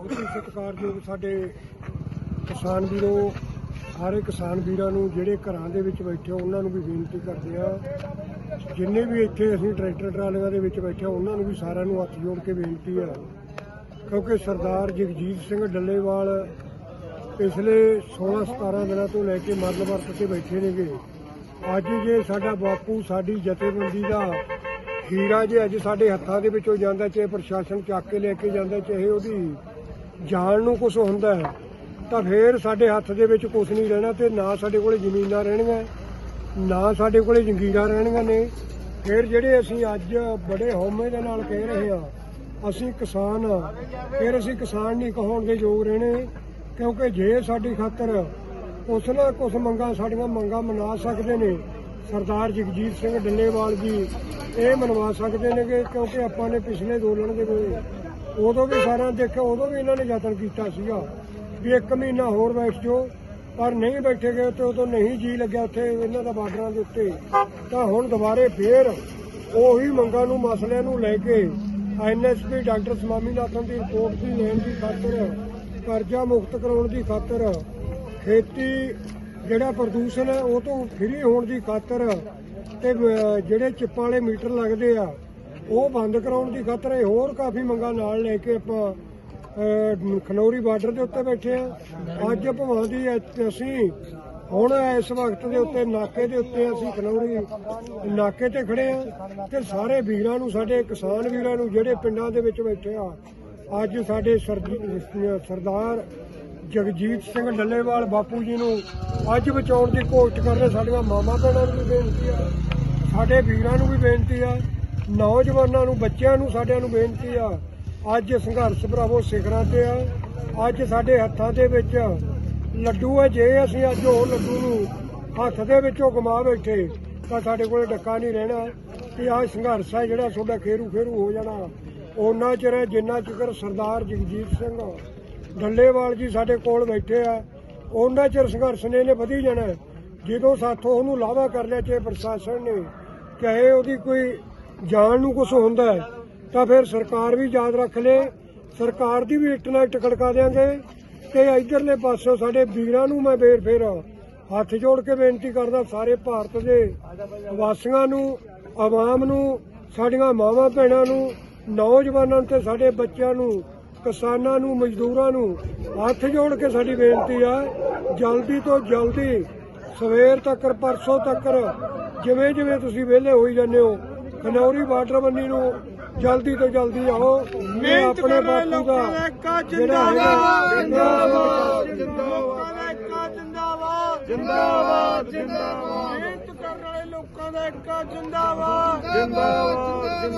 ਬਹੁਤ ਹੀ ਸਤਿਕਾਰਯੋਗ ਸਾਡੇ ਕਿਸਾਨ ਵੀਰੋ ਸਾਰੇ ਕਿਸਾਨ ਵੀਰਾਂ ਨੂੰ ਜਿਹੜੇ ਘਰਾਂ ਦੇ ਵਿੱਚ ਬੈਠੇ ਆ, ਉਹਨਾਂ ਨੂੰ ਵੀ ਬੇਨਤੀ ਕਰਦੇ ਆ ਜਿੰਨੇ ਵੀ ਇੱਥੇ ਅਸੀਂ ਟਰੈਕਟਰ ਟਰਾਲੀਆਂ ਦੇ ਵਿੱਚ ਬੈਠੇ ਆ, ਉਹਨਾਂ ਨੂੰ ਵੀ ਸਾਰਿਆਂ ਨੂੰ ਹੱਥ ਜੋੜ ਕੇ ਬੇਨਤੀ ਆ ਕਿਉਂਕਿ ਸਰਦਾਰ ਜਗਜੀਤ ਸਿੰਘ ਡੱਲੇਵਾਲ ਪਿਛਲੇ 16 17 ਦਿਨਾਂ ਤੋਂ ਲੈ ਕੇ ਮਰਨ ਵਰਤ ਤੇ ਬੈਠੇ ਨੇਗੇ। ਅੱਜ ਜੇ ਸਾਡਾ ਬਾਪੂ ਸਾਡੀ ਜਥੇਬੰਦੀ ਦਾ ਹੀਰਾ ਜੇ ਅੱਜ ਸਾਡੇ ਹੱਥਾਂ ਦੇ ਵਿੱਚੋਂ ਜਾਂਦਾ ਚਾਹੇ ਪ੍ਰਸ਼ਾਸਨ ਚੱਕ ਕੇ ਲੈ ਕੇ ਜਾਂਦਾ ਚਾਹੇ ਉਹਦੀ ਜਾਣ ਨੂੰ ਕੁਝ ਹੁੰਦਾ ਹੈ, ਤਾਂ ਫੇਰ ਸਾਡੇ ਹੱਥ ਦੇ ਵਿੱਚ ਕੁਝ ਨਹੀਂ ਰਹਿਣਾ ਤੇ ਨਾ ਸਾਡੇ ਕੋਲੇ ਜ਼ਮੀਨਾਂ ਰਹਿਣਗੀਆਂ ਨਾ ਸਾਡੇ ਕੋਲੇ ਜੰਗੀਰਾਂ ਰਹਿਣਗੀਆਂ ਨੇ। ਫਿਰ ਜਿਹੜੇ ਅਸੀਂ ਅੱਜ ਬੜੇ ਹਉਮੈ ਦੇ ਨਾਲ ਕਹਿ ਰਹੇ ਹਾਂ, ਅਸੀਂ ਕਿਸਾਨ ਆ ਫਿਰ ਅਸੀਂ ਕਿਸਾਨ ਨਹੀਂ ਕਹਾਉਣ ਦੇ ਯੋਗ ਰਹਿਣੇ, ਕਿਉਂਕਿ ਜੇ ਸਾਡੀ ਖਾਤਰ ਕੁਛ ਨਾ ਕੁਛ ਮੰਗਾਂ ਸਾਡੀਆਂ ਮੰਗਾਂ ਮਨਾ ਸਕਦੇ ਨੇ, ਸਰਦਾਰ ਜਗਜੀਤ ਸਿੰਘ ਡੱਲੇਵਾਲ ਜੀ, ਇਹ ਮਨਵਾ ਸਕਦੇ ਨੇਗੇ, ਕਿਉਂਕਿ ਆਪਾਂ ਨੇ ਪਿਛਲੇ ਅੰਦੋਲਨ ਦੇ ਉਦੋਂ ਵੀ ਸਾਰਿਆਂ ਨੇ ਦੇਖਿਆ, ਉਦੋਂ ਵੀ ਇਹਨਾਂ ਨੇ ਯਤਨ ਕੀਤਾ ਸੀਗਾ ਵੀ ਇੱਕ ਮਹੀਨਾ ਹੋਰ ਬੈਠ ਜਾਓ। ਪਰ ਨਹੀਂ ਬੈਠੇ ਗਏ ਤੇ ਉਦੋਂ ਨਹੀਂ ਜੀ ਲੱਗਿਆ ਉੱਥੇ ਇਹਨਾਂ ਦਾ ਬਾਰਡਰਾਂ ਦੇ ਉੱਤੇ। ਤਾਂ ਹੁਣ ਦੁਬਾਰੇ ਫੇਰ ਉਹੀ ਮੰਗਾਂ ਨੂੰ, ਮਸਲਿਆਂ ਨੂੰ ਲੈ ਕੇ ਐਨਐਸਪੀ ਡਾਕਟਰ ਸਵਾਮੀਨਾਥਨ ਦੀ ਰਿਪੋਰਟ ਦੀ ਲੈਣ ਦੀ ਖਾਤਰ, ਕਰਜ਼ਾ ਮੁਕਤ ਕਰਾਉਣ ਦੀ ਖਾਤਰ, ਖੇਤੀ ਜਿਹੜਾ ਪ੍ਰਦੂਸ਼ਣ ਹੈ ਉਹ ਤੋਂ ਫ੍ਰੀ ਹੋਣ ਦੀ ਖਾਤਰ ਤੇ ਜਿਹੜੇ ਚਿੱਪਾਂ ਵਾਲੇ ਮੀਟਰ ਲੱਗਦੇ ਆ ਉਹ ਬੰਦ ਕਰਾਉਣ ਦੀ ਖਾਤਰ ਇਹ ਹੋਰ ਕਾਫੀ ਮੰਗਾਂ ਨਾਲ ਲੈ ਕੇ ਆਪਾਂ ਅਹ, ਖਨੌਰੀ ਬਾਰਡਰ ਦੇ ਉੱਤੇ ਬੈਠੇ ਆ ਅੱਜ ਭਵਾਂ ਦੀ ਅਸੀਂ ਹੁਣ ਇਸ ਵਕਤ ਦੇ ਉੱਤੇ ਨਾਕੇ ਦੇ ਉੱਤੇ ਅਸੀਂ ਖਨੌਰੀ ਨਾਕੇ ਤੇ ਖੜੇ ਆ ਤੇ ਸਾਰੇ ਵੀਰਾਂ ਨੂੰ ਸਾਡੇ ਕਿਸਾਨ ਵੀਰਾਂ ਨੂੰ ਜਿਹੜੇ ਪਿੰਡਾਂ ਦੇ ਵਿੱਚ ਬੈਠੇ ਆ ਅੱਜ ਸਾਡੇ ਸਰਦਾਰ ਜਗਜੀਤ ਸਿੰਘ ਡੱਲੇਵਾਲ ਬਾਪੂ ਜੀ ਨੂੰ ਅੱਜ ਬਚਾਉਣ ਦੀ ਕੋਸ਼ਿਸ਼ ਕਰ ਰਹੇ ਸਾਡੀਆਂ ਮਾਮਾ ਭੈਣਾਂ ਨੂੰ ਵੀ ਬੇਨਤੀ ਆ ਸਾਡੇ ਵੀਰਾਂ ਨੂੰ ਵੀ ਬੇਨਤੀ ਆ। ਨੌਜਵਾਨਾਂ ਨੂੰ, ਬੱਚਿਆਂ ਨੂੰ, ਸਾਡਿਆਂ ਨੂੰ ਬੇਨਤੀ ਆ, ਅੱਜ ਸੰਘਰਸ਼ ਭਰਾਵੋ ਸਿਖਰਾਂ ਤੇ ਆ, ਅੱਜ ਸਾਡੇ ਹੱਥਾਂ ਦੇ ਵਿੱਚ ਲੱਡੂ ਹੈ ਜੇ ਅਸੀਂ ਅੱਜ ਉਹ ਲੱਡੂ ਨੂੰ ਹੱਥ ਦੇ ਵਿੱਚੋਂ ਗਮਾ ਬੈਠੇ, ਤਾਂ ਸਾਡੇ ਕੋਲੇ ਡੱਕਾ ਨਹੀਂ ਰਹਿਣਾ ਕਿ ਆਹ ਸੰਘਰਸ਼ ਹੈ ਜਿਹੜਾ ਤੁਹਾਡਾ ਖੇਰੂ ਖੇਰੂ ਹੋ ਜਾਣਾ। ਉਹਨਾਂ ਚਿਰ ਜਿੰਨਾ ਚਿਰ ਸਰਦਾਰ ਜਗਜੀਤ ਸਿੰਘ ਡੱਲੇਵਾਲ ਜੀ ਸਾਡੇ ਕੋਲ ਬੈਠੇ ਆ ਉਹਨਾਂ ਚਿਰ ਸੰਘਰਸ਼ ਨੇ ਇਹਨੇ ਵਧੀ ਜਾਣਾ। ਜਦੋਂ ਸਾਥੋਂ ਉਹਨੂੰ ਲਾਵਾ ਕਰ ਲਿਆ, ਚਾਹੇ ਪ੍ਰਸ਼ਾਸਨ ਨੇ, ਚਾਹੇ ਉਹਦੀ ਕੋਈ ਜਾਣ ਨੂੰ ਕੁਝ ਹੁੰਦਾ ਹੈ, ਤਾਂ ਫਿਰ ਸਰਕਾਰ ਵੀ ਯਾਦ ਰੱਖ ਲੇ ਸਰਕਾਰ ਦੀ ਵੀ ਇੱਟ ਨਾਲ ਇੱਟ ਖੜਕਾ ਦੇਾਂਗੇ ਤੇ ਇਧਰਲੇ ਪਾਸੋਂ ਸਾਡੇ ਵੀਰਾਂ ਨੂੰ ਮੈਂ ਫੇਰ ਫੇਰ ਹੱਥ ਜੋੜ ਕੇ ਬੇਨਤੀ ਕਰਦਾ ਸਾਰੇ ਭਾਰਤ ਦੇ ਵਾਸੀਆਂ ਨੂੰ ਆਵਾਮ ਨੂੰ ਸਾਡੀਆਂ ਮਾਵਾਂ ਭੈਣਾਂ ਨੂੰ ਨੌਜਵਾਨਾਂ ਨੂੰ ਤੇ ਸਾਡੇ ਬੱਚਿਆਂ ਨੂੰ ਕਿਸਾਨਾਂ ਨੂੰ ਮਜ਼ਦੂਰਾਂ ਨੂੰ ਹੱਥ ਜੋੜ ਕੇ ਸਾਡੀ ਬੇਨਤੀ ਆ ਜਲਦੀ ਤੋਂ ਜਲਦੀ ਸਵੇਰ ਤੱਕ ਪਰਸੋਂ ਤੱਕ ਜਿਵੇਂ ਜਿਵੇਂ ਤੁਸੀਂ ਵਿਹਲੇ ਹੋਈ ਜਾਂਦੇ ਹੋ ਖਨੌਰੀ ਬਾਰਡਰ ਬੰਨੀ ਨੂੰ ਜਲਦੀ ਤੋਂ ਜਲਦੀ ਆਓ। ਤੇ ਆਪਣੇ ਬਾਪੂ ਦਾ ਜਿੰਦਾਬਾਦ। ਜਿੰਦਾਬਾਦ। ਜਿੰਦਾਬਾਦ। ਜਿੰਦਾਬਾਦ। ਮਿਹਨਤ ਕਰਨ ਵਾਲੇ ਲੋਕਾਂ ਦਾ ਇੱਕ ਜਿੰਦਾਬਾਦ। ਜਿੰਦਾਬਾਦ।